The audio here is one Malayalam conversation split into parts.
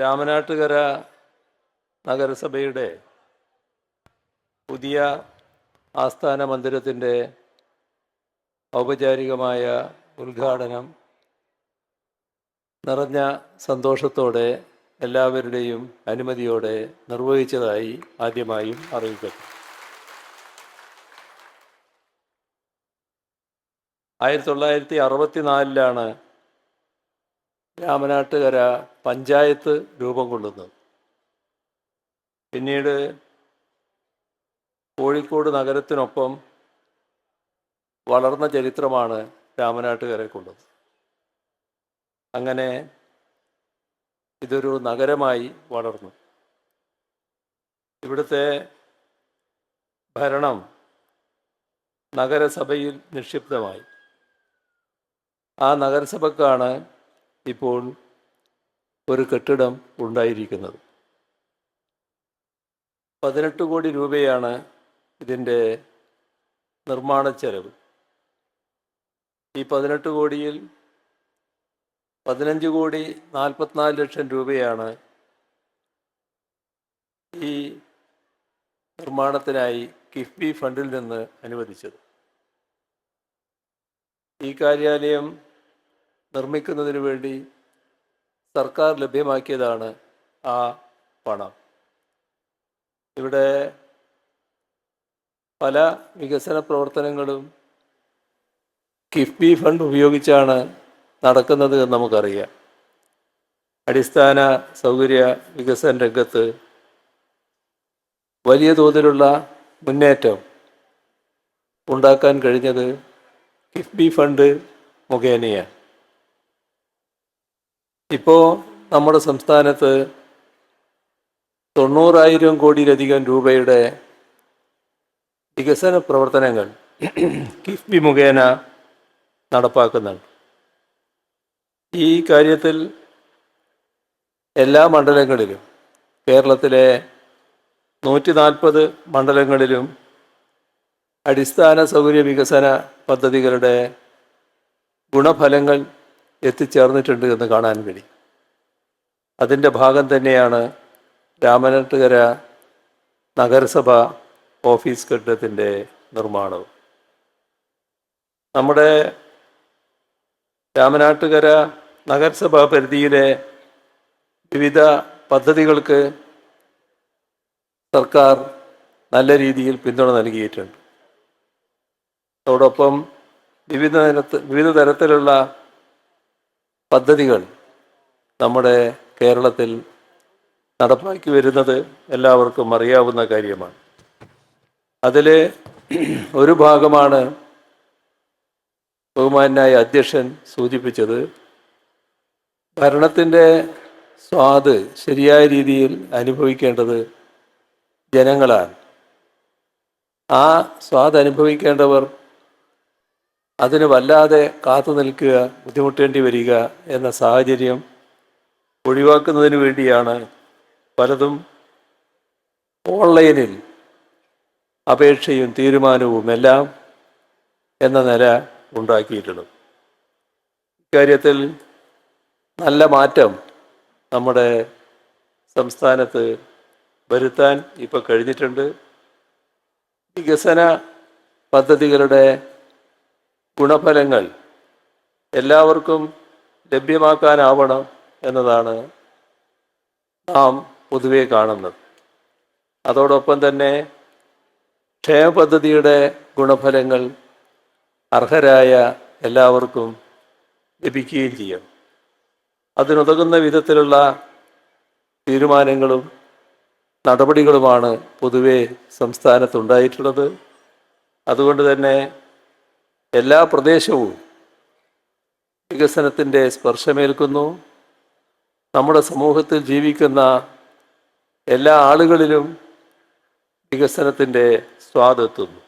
രാമനാട്ടുകര നഗരസഭയുടെ പുതിയ ആസ്ഥാന മന്ദിരത്തിന്റെ ഔപചാരികമായ ഉദ്ഘാടനം നിറഞ്ഞ സന്തോഷത്തോടെ എല്ലാവരുടെയും അനുമതിയോടെ നിർവഹിച്ചതായി ആദ്യമായും അറിയിക്കട്ടെ ആയിരത്തി തൊള്ളായിരത്തി അറുപത്തിനാലിലാണ് രാമനാട്ടുകര പഞ്ചായത്ത് രൂപം കൊള്ളുന്നത് പിന്നീട് കോഴിക്കോട് നഗരത്തിനൊപ്പം വളർന്ന ചരിത്രമാണ് രാമനാട്ടുകരയ്ക്കുള്ളത് അങ്ങനെ ഇതൊരു നഗരമായി വളർന്നു. ഇവിടുത്തെ ഭരണം നഗരസഭയിൽ നിക്ഷിപ്തമായി. ആ നഗരസഭക്കാണ് ഇപ്പോൾ ഒരു കെട്ടിടം ഉണ്ടായിരിക്കുന്നത്. പതിനെട്ട് കോടി രൂപയാണ് ഇതിന്റെ നിർമ്മാണ ചെലവ്. ഈ പതിനെട്ട് കോടിയിൽ പതിനഞ്ച് കോടി നാൽപ്പത്തിനാല് ലക്ഷം രൂപയാണ് ഈ നിർമ്മാണത്തിനായി കിഫ്ബി ഫണ്ടിൽ നിന്ന് അനുവദിച്ചത്. ഈ കാര്യാലയം നിർമ്മിക്കുന്നതിന് വേണ്ടി സർക്കാർ ലഭ്യമാക്കിയതാണ് ആ പണം. ഇവിടെ പല വികസന പ്രവർത്തനങ്ങളും കിഫ്ബി ഫണ്ട് ഉപയോഗിച്ചാണ് നടക്കുന്നത് എന്ന് നമുക്കറിയാം. അടിസ്ഥാന സൗകര്യ വികസന രംഗത്ത് വലിയ തോതിലുള്ള മുന്നേറ്റം ഉണ്ടാക്കാൻ കഴിഞ്ഞത് കിഫ്ബി ഫണ്ട് മുഖേനയാണ്. ഇപ്പോൾ നമ്മുടെ സംസ്ഥാനത്ത് തൊണ്ണൂറായിരം കോടിയിലധികം രൂപയുടെ വികസന പ്രവർത്തനങ്ങൾ കിഫ്ബി മുഖേന നടപ്പാക്കുന്നുണ്ട്. ഈ കാര്യത്തിൽ എല്ലാ മണ്ഡലങ്ങളിലും കേരളത്തിലെ നൂറ്റി നാൽപ്പത് മണ്ഡലങ്ങളിലും അടിസ്ഥാന സൗകര്യ വികസന പദ്ധതികളുടെ ഗുണഫലങ്ങൾ എത്തിച്ചേർന്നിട്ടുണ്ട് എന്ന് കാണാൻ കഴിയും. അതിന്റെ ഭാഗം തന്നെയാണ് രാമനാട്ടുകര നഗരസഭ ഓഫീസ് കെട്ടിടത്തിന്റെ നിർമ്മാണവും. നമ്മുടെ രാമനാട്ടുകര നഗരസഭാ പരിധിയിലെ വിവിധ പദ്ധതികൾക്ക് സർക്കാർ നല്ല രീതിയിൽ പിന്തുണ നൽകിയിട്ടുണ്ട്. അതോടൊപ്പം വിവിധ വിവിധ തരത്തിലുള്ള പദ്ധതികൾ നമ്മുടെ കേരളത്തിൽ നടപ്പാക്കി വരുന്നത് എല്ലാവർക്കും അറിയാവുന്ന കാര്യമാണ്. അതിൽ ഒരു ഭാഗമാണ് ബഹുമാനായ അധ്യക്ഷൻ സൂചിപ്പിച്ചത്. ഭരണത്തിന്റെ സ്വാദ് ശരിയായ രീതിയിൽ അനുഭവിക്കേണ്ടത് ജനങ്ങളാണ്. ആ സ്വാദ് അനുഭവിക്കേണ്ടവർ അതിന് വല്ലാതെ കാത്തു നിൽക്കുക ബുദ്ധിമുട്ടേണ്ടി വരിക എന്ന സാഹചര്യം ഒഴിവാക്കുന്നതിന് വേണ്ടിയാണ് പലതും ഓൺലൈനിൽ അപേക്ഷയും തീരുമാനവും എല്ലാം എന്ന നില ഉണ്ടാക്കിയിട്ടുള്ളത്. ഇക്കാര്യത്തിൽ നല്ല മാറ്റം നമ്മുടെ സംസ്ഥാനത്ത് വരുത്താൻ ഇപ്പോൾ കഴിഞ്ഞിട്ടുണ്ട്. വികസന പദ്ധതികളുടെ ഗുണഫലങ്ങൾ എല്ലാവർക്കും ലഭ്യമാക്കാനാവണം എന്നതാണ് നാം പൊതുവെ കാണുന്നത്. അതോടൊപ്പം തന്നെ ക്ഷേമ പദ്ധതിയുടെ ഗുണഫലങ്ങൾ അർഹരായ എല്ലാവർക്കും ലഭിക്കുകയും ചെയ്യും. അതിനുതകുന്ന വിധത്തിലുള്ള തീരുമാനങ്ങളും നടപടികളുമാണ് പൊതുവെ സംസ്ഥാനത്തുണ്ടായിട്ടുള്ളത് അതുകൊണ്ട് തന്നെ എല്ലാ പ്രദേശവും വികസനത്തിന്റെ സ്പർശമേൽക്കുന്നു. നമ്മുടെ സമൂഹത്തിൽ ജീവിക്കുന്ന എല്ലാ ആളുകളിലും വികസനത്തിന്റെ സ്വാദെത്തുന്നു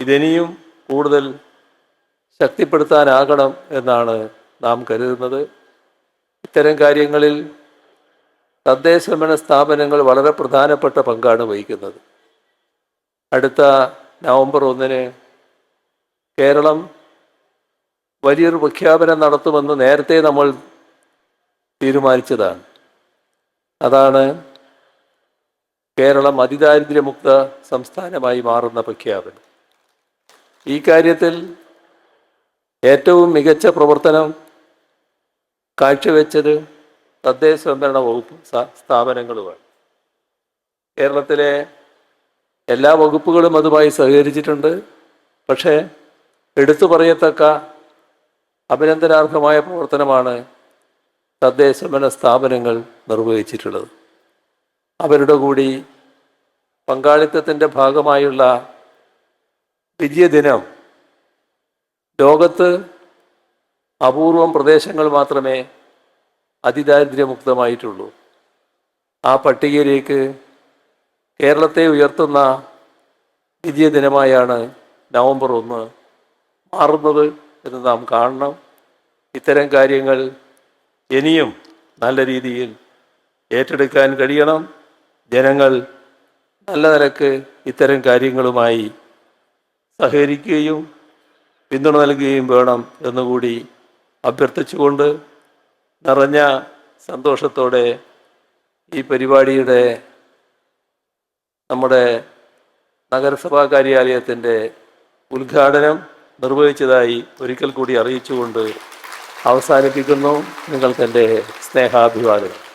ഇതിനിയും കൂടുതൽ ശക്തിപ്പെടുത്താനാകണം എന്നാണ് നാം കരുതുന്നത്. ഇത്തരം കാര്യങ്ങളിൽ തദ്ദേശഭരണ സ്ഥാപനങ്ങൾ വളരെ പ്രധാനപ്പെട്ട പങ്കാണ് വഹിക്കുന്നത്. അടുത്ത നവംബർ ഒന്നിന് കേരളം വലിയൊരു പ്രഖ്യാപനം നടത്തുമെന്ന് നേരത്തെ നമ്മൾ തീരുമാനിച്ചതാണ്. അതാണ് കേരളം അതിദാരിദ്ര്യമുക്ത സംസ്ഥാനമായി മാറുന്ന പ്രഖ്യാപനം. ഈ കാര്യത്തിൽ ഏറ്റവും മികച്ച പ്രവർത്തനം കാഴ്ചവെച്ചത് തദ്ദേശ സ്വയംഭരണ വകുപ്പ് സ്ഥാ- സ്ഥാപനങ്ങളുമാണ്. കേരളത്തിലെ എല്ലാ വകുപ്പുകളും അതുമായി സഹകരിച്ചിട്ടുണ്ട്. പക്ഷേ എടുത്തു പറയത്തക്ക അഭിനന്ദനാർഹമായ പ്രവർത്തനമാണ് തദ്ദേശ സ്വയംഭരണ സ്ഥാപനങ്ങൾ നിർവഹിച്ചിട്ടുള്ളത്. അവരുടെ കൂടി പങ്കാളിത്തത്തിന്റെ ഭാഗമായുള്ള വിജയദിനം ലോകത്ത് അപൂർവം പ്രദേശങ്ങൾ മാത്രമേ അതിദാരിദ്ര്യമുക്തമായിട്ടുള്ളൂ. ആ പട്ടികയിലേക്ക് കേരളത്തെ ഉയർത്തുന്ന വിജയദിനമായാണ് നവംബർ ഒന്ന് മാറുന്നത് എന്ന് നാം കാണണം. ഇത്തരം കാര്യങ്ങൾ ഇനിയും നല്ല രീതിയിൽ ഏറ്റെടുക്കാൻ കഴിയണം. ജനങ്ങൾ നല്ല നിലയ്ക്ക് ഇത്തരം കാര്യങ്ങളുമായി സഹകരിക്കുകയും പിന്തുണ നൽകുകയും വേണം എന്നുകൂടി അഭ്യർത്ഥിച്ചുകൊണ്ട് നിറഞ്ഞ സന്തോഷത്തോടെ ഈ പരിപാടിയുടെ നമ്മുടെ നഗരസഭാ കാര്യാലയത്തിന്റെ ഉദ്ഘാടനം നിർവഹിച്ചതായി ഒരിക്കൽ കൂടി അറിയിച്ചുകൊണ്ട് അവസാനിപ്പിക്കുന്നു. നിങ്ങൾക്ക് എന്റെ സ്നേഹാഭിവാദനം